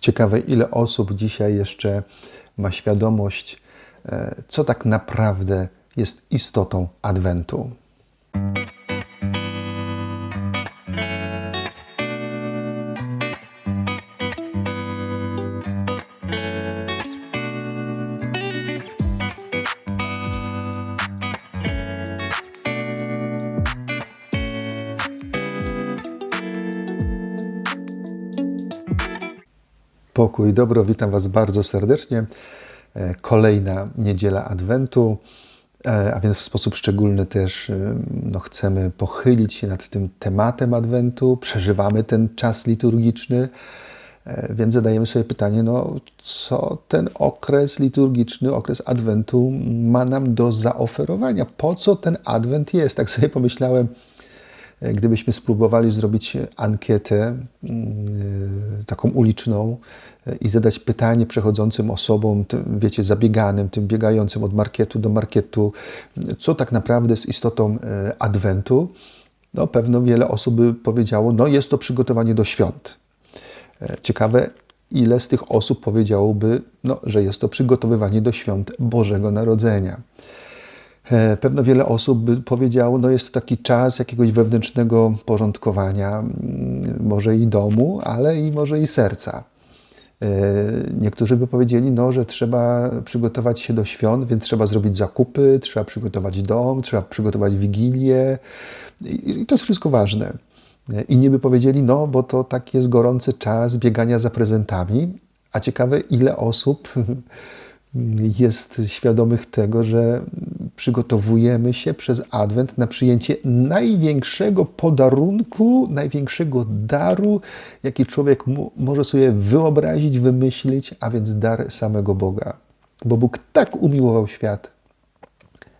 Ciekawe, ile osób dzisiaj jeszcze ma świadomość, e, co tak naprawdę jest istotą Adwentu. Pokój, dobro, witam Was bardzo serdecznie. E, kolejna niedziela Adwentu, e, a więc w sposób szczególny też e, no, chcemy pochylić się nad tym tematem Adwentu. Przeżywamy ten czas liturgiczny, więc zadajemy sobie pytanie, no, co ten okres liturgiczny, okres Adwentu ma nam do zaoferowania? Po co ten Adwent jest? Tak sobie pomyślałem, gdybyśmy spróbowali zrobić ankietę mm, taką uliczną i zadać pytanie przechodzącym osobom, tym, wiecie, zabieganym, tym biegającym od marketu do marketu, co tak naprawdę jest istotą e, Adwentu, no pewno wiele osób by powiedziało, no jest to przygotowanie do świąt. E, ciekawe, ile z tych osób powiedziałoby, no, że jest to przygotowywanie do świąt Bożego Narodzenia. E, pewno wiele osób by powiedziało, no jest to taki czas jakiegoś wewnętrznego porządkowania, może i domu, ale i może i serca. E, niektórzy by powiedzieli, no, że trzeba przygotować się do świąt, więc trzeba zrobić zakupy, trzeba przygotować dom, trzeba przygotować wigilię i to jest wszystko ważne. E, Inni by powiedzieli, no, bo to tak jest gorący czas biegania za prezentami, a ciekawe, ile osób jest świadomych tego, że przygotowujemy się przez Adwent na przyjęcie największego podarunku, największego daru, jaki człowiek może sobie wyobrazić, wymyślić, a więc dar samego Boga. Bo Bóg tak umiłował świat,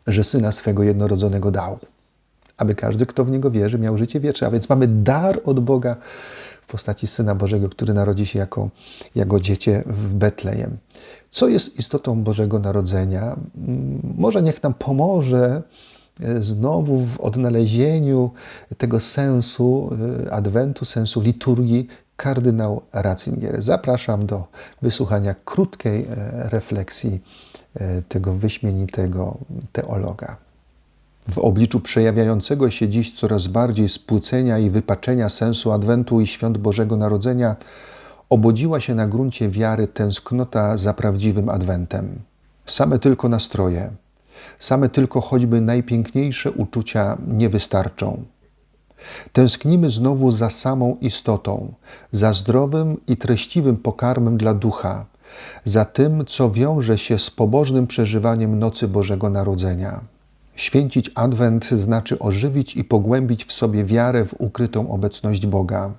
że syna swego jednorodzonego dał, aby każdy, kto w niego wierzy, miał życie wieczne. A więc mamy dar od Boga postaci Syna Bożego, który narodzi się jako, jako dziecię w Betlejem. Co jest istotą Bożego Narodzenia? Może niech nam pomoże e, znowu w odnalezieniu tego sensu e, Adwentu, sensu liturgii kardynał Ratzinger. Zapraszam do wysłuchania krótkiej e, refleksji tego wyśmienitego teologa. W obliczu przejawiającego się dziś coraz bardziej spłycenia i wypaczenia sensu Adwentu i świąt Bożego Narodzenia, obodziła się na gruncie wiary tęsknota za prawdziwym Adwentem. Same tylko nastroje, same tylko choćby najpiękniejsze uczucia nie wystarczą. Tęsknimy znowu za samą istotą, za zdrowym i treściwym pokarmem dla ducha, za tym, co wiąże się z pobożnym przeżywaniem nocy Bożego Narodzenia. Święcić Adwent znaczy ożywić i pogłębić w sobie wiarę w ukrytą obecność Boga.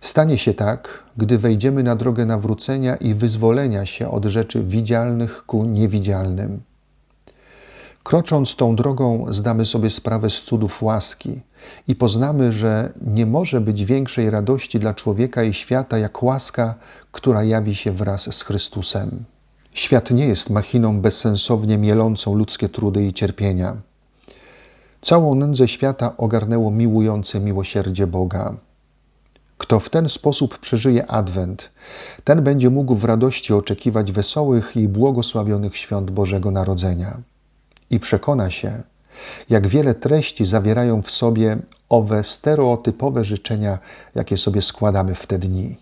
Stanie się tak, gdy wejdziemy na drogę nawrócenia i wyzwolenia się od rzeczy widzialnych ku niewidzialnym. Krocząc tą drogą, zdamy sobie sprawę z cudów łaski i poznamy, że nie może być większej radości dla człowieka i świata jak łaska, która jawi się wraz z Chrystusem. Świat nie jest machiną bezsensownie mielącą ludzkie trudy i cierpienia. Całą nędzę świata ogarnęło miłujące miłosierdzie Boga. Kto w ten sposób przeżyje Adwent, ten będzie mógł w radości oczekiwać wesołych i błogosławionych świąt Bożego Narodzenia. I przekona się, jak wiele treści zawierają w sobie owe stereotypowe życzenia, jakie sobie składamy w te dni.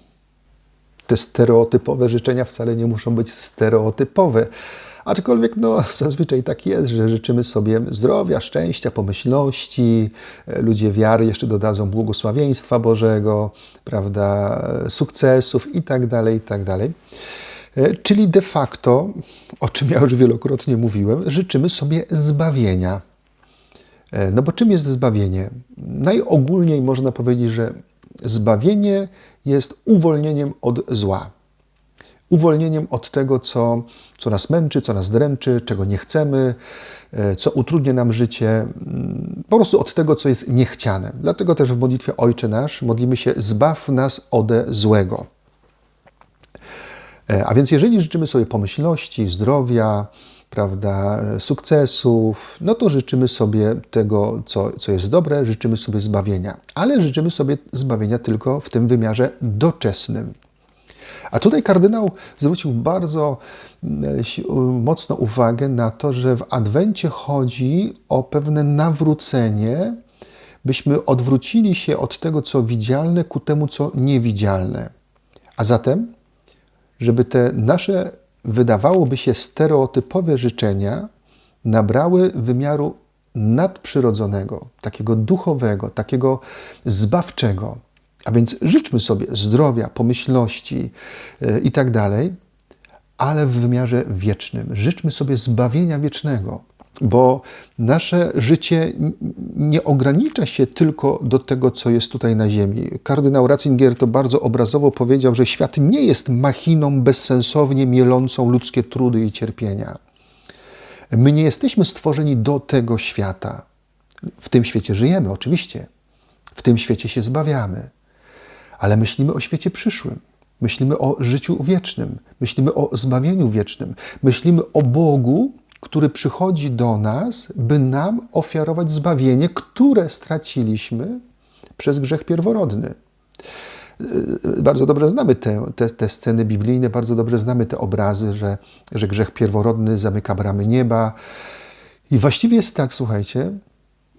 Te stereotypowe życzenia wcale nie muszą być stereotypowe, Aczkolwiek no, zazwyczaj tak jest, że życzymy sobie zdrowia, szczęścia, pomyślności. E, ludzie wiary jeszcze dodadzą błogosławieństwa Bożego, prawda, sukcesów i tak dalej, i tak. E, czyli de facto, o czym ja już wielokrotnie mówiłem, życzymy sobie zbawienia. E, no bo czym jest zbawienie? Najogólniej można powiedzieć, że zbawienie jest uwolnieniem od zła uwolnieniem od tego, co, co nas męczy, co nas dręczy, czego nie chcemy, e, co utrudnia nam życie, mm, po prostu od tego, co jest niechciane. Dlatego też w modlitwie Ojcze Nasz modlimy się zbaw nas ode złego. E, a więc jeżeli życzymy sobie pomyślności, zdrowia, prawda, sukcesów, no to życzymy sobie tego, co, co jest dobre, życzymy sobie zbawienia. Ale życzymy sobie zbawienia tylko w tym wymiarze doczesnym. A tutaj kardynał zwrócił bardzo mocno uwagę na to, że w Adwencie chodzi o pewne nawrócenie, byśmy odwrócili się od tego, co widzialne, ku temu, co niewidzialne. A zatem, żeby te nasze, wydawałoby się, stereotypowe życzenia nabrały wymiaru nadprzyrodzonego, takiego duchowego, takiego zbawczego. A więc życzmy sobie zdrowia, pomyślności yy, i tak dalej, ale w wymiarze wiecznym. Życzmy sobie zbawienia wiecznego, bo nasze życie nie ogranicza się tylko do tego, co jest tutaj na Ziemi. Kardynał Ratzinger to bardzo obrazowo powiedział, że świat nie jest machiną bezsensownie mielącą ludzkie trudy i cierpienia. My nie jesteśmy stworzeni do tego świata. W tym świecie żyjemy, oczywiście. W tym świecie się zbawiamy. Ale myślimy o świecie przyszłym. Myślimy o życiu wiecznym. Myślimy o zbawieniu wiecznym. Myślimy o Bogu, który przychodzi do nas, by nam ofiarować zbawienie, które straciliśmy przez grzech pierworodny. Yy, bardzo dobrze znamy te, te, te, sceny biblijne, bardzo dobrze znamy te obrazy, że, że grzech pierworodny zamyka bramy nieba. I właściwie jest tak, słuchajcie,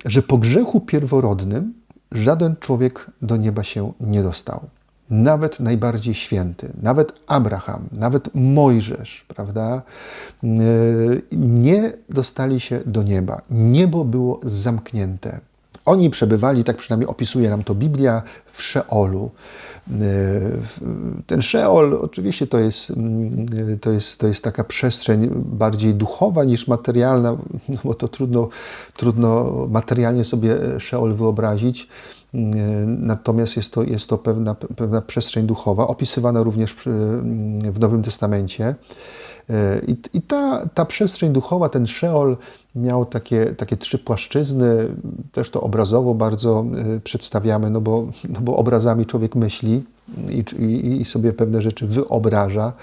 że po grzechu pierworodnym żaden człowiek do nieba się nie dostał nawet najbardziej święty, nawet Abraham, nawet Mojżesz, prawda, e, nie dostali się do nieba. Niebo było zamknięte. Oni przebywali, tak przynajmniej opisuje nam to Biblia, w Szeolu. E, ten Szeol oczywiście to jest, mm, to jest, to jest taka przestrzeń bardziej duchowa niż materialna, no bo to trudno, trudno materialnie sobie Szeol wyobrazić. Natomiast jest to, jest to pewna, pewna przestrzeń duchowa, opisywana również w Nowym Testamencie. I, i ta, ta przestrzeń duchowa, ten Szeol miał takie, takie trzy płaszczyzny, też to obrazowo bardzo e, przedstawiamy, no bo, no bo obrazami człowiek myśli i, i, i sobie pewne rzeczy wyobraża.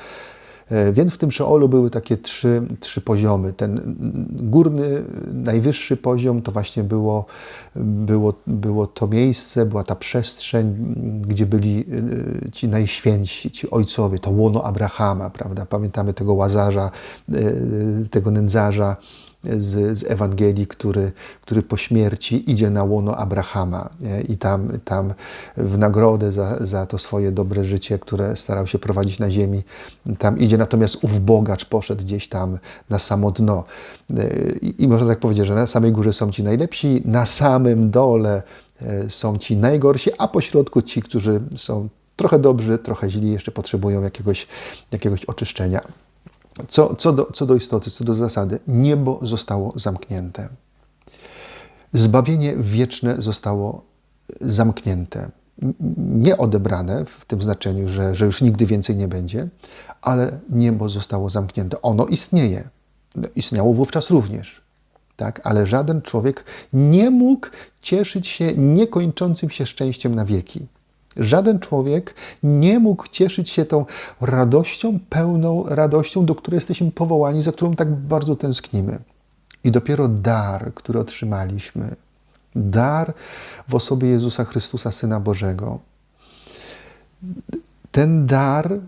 E, więc w tym Szeolu były takie trzy, trzy poziomy. Ten górny, najwyższy poziom to właśnie było, było, było to miejsce, była ta przestrzeń, gdzie byli e, ci najświętsi, ci ojcowie, to łono Abrahama, prawda? Pamiętamy tego łazarza, e, tego nędzarza, z, z Ewangelii, który, który po śmierci idzie na łono Abrahama nie? i tam, tam w nagrodę za, za to swoje dobre życie, które starał się prowadzić na ziemi, tam idzie. Natomiast ów bogacz poszedł gdzieś tam na samo dno. I, i można tak powiedzieć, że na samej górze są ci najlepsi, na samym dole e, są ci najgorsi, a po środku ci, którzy są trochę dobrzy, trochę źli, jeszcze potrzebują jakiegoś, jakiegoś oczyszczenia. Co, co, do, co do istoty, co do zasady, niebo zostało zamknięte. Zbawienie wieczne zostało zamknięte. Nie odebrane w tym znaczeniu, że, że już nigdy więcej nie będzie, ale niebo zostało zamknięte. Ono istnieje. Istniało wówczas również. Tak? Ale żaden człowiek nie mógł cieszyć się niekończącym się szczęściem na wieki. Żaden człowiek nie mógł cieszyć się tą radością, pełną radością, do której jesteśmy powołani, za którą tak bardzo tęsknimy. I dopiero dar, który otrzymaliśmy, dar w osobie Jezusa Chrystusa, Syna Bożego, ten dar,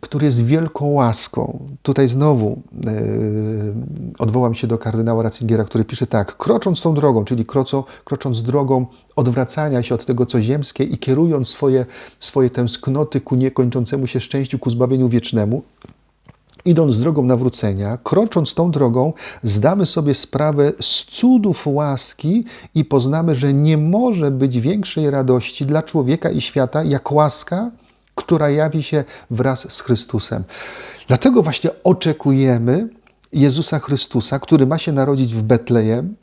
który jest wielką łaską. Tutaj znowu yy, odwołam się do kardynała Ratzingera, który pisze tak: krocząc tą drogą, czyli kroco, krocząc drogą odwracania się od tego, co ziemskie i kierując swoje, swoje tęsknoty ku niekończącemu się szczęściu, ku zbawieniu wiecznemu, idąc drogą nawrócenia, krocząc tą drogą, zdamy sobie sprawę z cudów łaski i poznamy, że nie może być większej radości dla człowieka i świata, jak łaska, która jawi się wraz z Chrystusem. Dlatego właśnie oczekujemy Jezusa Chrystusa, który ma się narodzić w Betlejem,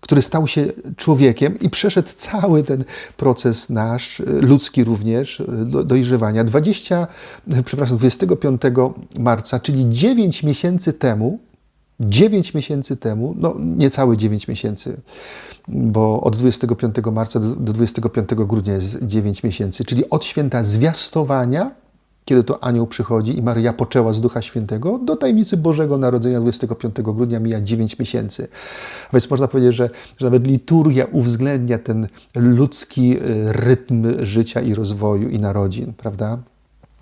który stał się człowiekiem i przeszedł cały ten proces nasz, ludzki również, dojrzewania. 20, przepraszam, 25 marca, czyli 9 miesięcy temu, 9 miesięcy temu, no niecałe 9 miesięcy, bo od 25 marca do, do 25 grudnia jest 9 miesięcy, czyli od święta zwiastowania, kiedy to anioł przychodzi i Maryja poczęła z Ducha Świętego, do tajemnicy Bożego Narodzenia 25 grudnia mija 9 miesięcy. A więc można powiedzieć, że, że nawet liturgia uwzględnia ten ludzki y, rytm życia i rozwoju i narodzin, prawda?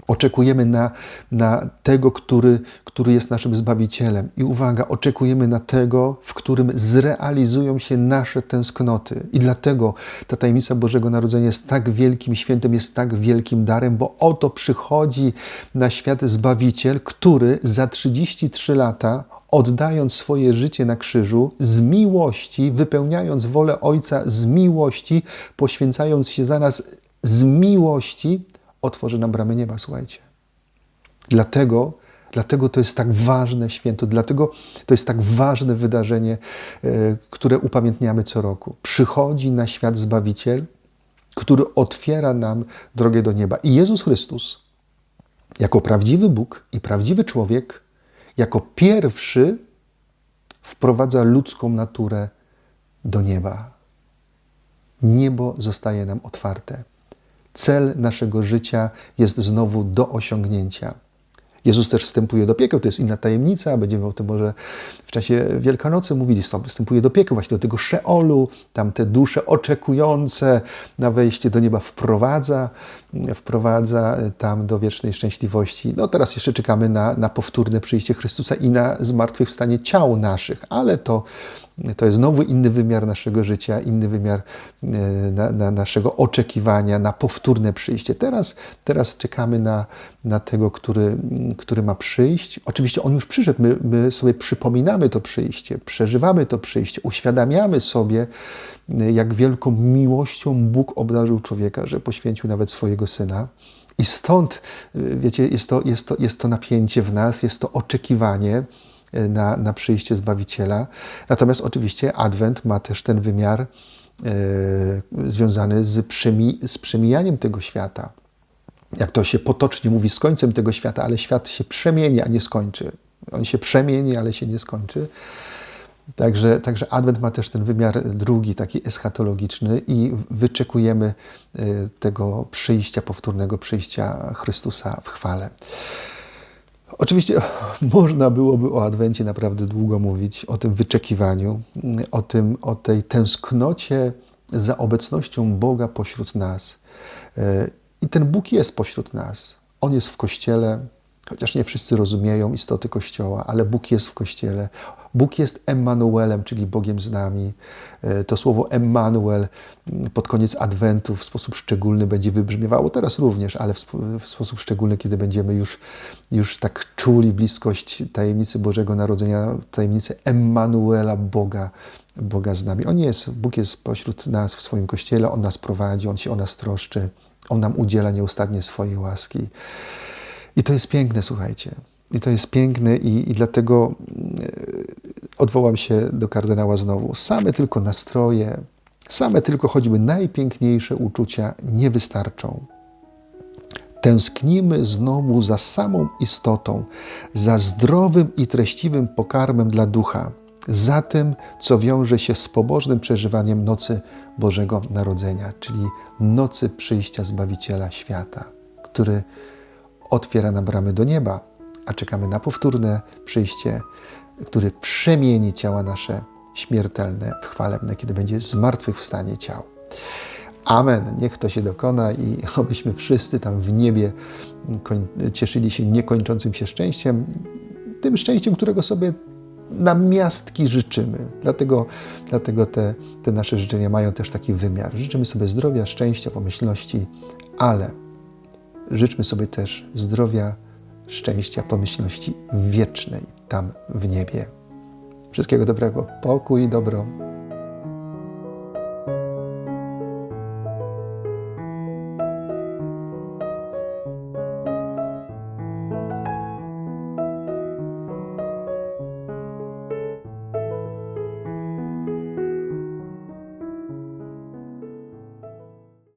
Oczekujemy na, na tego, który, który jest naszym Zbawicielem. I uwaga, oczekujemy na tego, w którym zrealizują się nasze tęsknoty. I dlatego ta tajemnica Bożego Narodzenia jest tak wielkim świętem, jest tak wielkim darem, bo oto przychodzi na świat Zbawiciel, który za 33 lata oddając swoje życie na krzyżu, z miłości, wypełniając wolę Ojca z miłości, poświęcając się za nas z miłości, otworzy nam bramy nieba, słuchajcie. Dlatego, dlatego to jest tak ważne święto, dlatego to jest tak ważne wydarzenie, e, które upamiętniamy co roku. Przychodzi na świat Zbawiciel, który otwiera nam drogę do nieba. I Jezus Chrystus, jako prawdziwy Bóg i prawdziwy człowiek, jako pierwszy wprowadza ludzką naturę do nieba. Niebo zostaje nam otwarte. Cel naszego życia jest znowu do osiągnięcia. Jezus też wstępuje do piekieł, to jest inna tajemnica, będziemy o tym może w czasie Wielkanocy mówili, wstępuje do piekieł, właśnie do tego Szeolu, tam te dusze oczekujące na wejście do nieba wprowadza, wprowadza tam do wiecznej szczęśliwości. No teraz jeszcze czekamy na, na powtórne przyjście Chrystusa i na zmartwychwstanie ciał naszych, ale to to jest znowu inny wymiar naszego życia, inny wymiar e, na, na naszego oczekiwania, na powtórne przyjście. Teraz, teraz czekamy na, na tego, który, który ma przyjść. Oczywiście on już przyszedł, my, my sobie przypominamy to przyjście, przeżywamy to przyjście, uświadamiamy sobie, jak wielką miłością Bóg obdarzył człowieka, że poświęcił nawet swojego syna. I stąd, e, wiecie, jest to, jest, to, jest to napięcie w nas, jest to oczekiwanie, E, na, na przyjście Zbawiciela. Natomiast oczywiście Adwent ma też ten wymiar e, związany z, przemi, z przemijaniem tego świata. Jak to się potocznie mówi, z końcem tego świata, ale świat się przemieni, a nie skończy. On się przemieni, ale się nie skończy. Także, także Adwent ma też ten wymiar drugi, taki eschatologiczny, i wyczekujemy e, tego przyjścia, powtórnego przyjścia Chrystusa w chwale. Oczywiście można byłoby o Adwencie naprawdę długo mówić, o tym wyczekiwaniu, o, tym, o tej tęsknocie za obecnością Boga pośród nas. E, I ten Bóg jest pośród nas. On jest w Kościele, chociaż nie wszyscy rozumieją istoty Kościoła, ale Bóg jest w Kościele. Bóg jest Emmanuelem, czyli Bogiem z nami. E, to słowo Emmanuel mm, pod koniec Adwentu w sposób szczególny będzie wybrzmiewało, teraz również, ale w, w sposób szczególny, kiedy będziemy już, już tak czuli bliskość tajemnicy Bożego Narodzenia, tajemnicy Emmanuela, Boga, Boga z nami. On jest, Bóg jest pośród nas w swoim Kościele, On nas prowadzi, On się o nas troszczy, On nam udziela nieustannie swojej łaski. I to jest piękne, słuchajcie. I to jest piękne i, i dlatego e, odwołam się do kardynała znowu. Same tylko nastroje, same tylko choćby najpiękniejsze uczucia nie wystarczą. Tęsknimy znowu za samą istotą, za zdrowym i treściwym pokarmem dla ducha, za tym, co wiąże się z pobożnym przeżywaniem nocy Bożego Narodzenia, czyli nocy przyjścia Zbawiciela świata, który otwiera nam bramy do nieba, a czekamy na powtórne przyjście, który przemieni ciała nasze śmiertelne w chwalebne, kiedy będzie zmartwychwstanie ciał. Amen. Niech to się dokona i obyśmy wszyscy tam w niebie cieszyli się niekończącym się szczęściem, tym szczęściem, którego sobie na miastki życzymy. Dlatego, dlatego te, te nasze życzenia mają też taki wymiar. Życzymy sobie zdrowia, szczęścia, pomyślności, ale życzmy sobie też zdrowia, szczęścia, pomyślności wiecznej tam w niebie. Wszystkiego dobrego, pokój i dobro.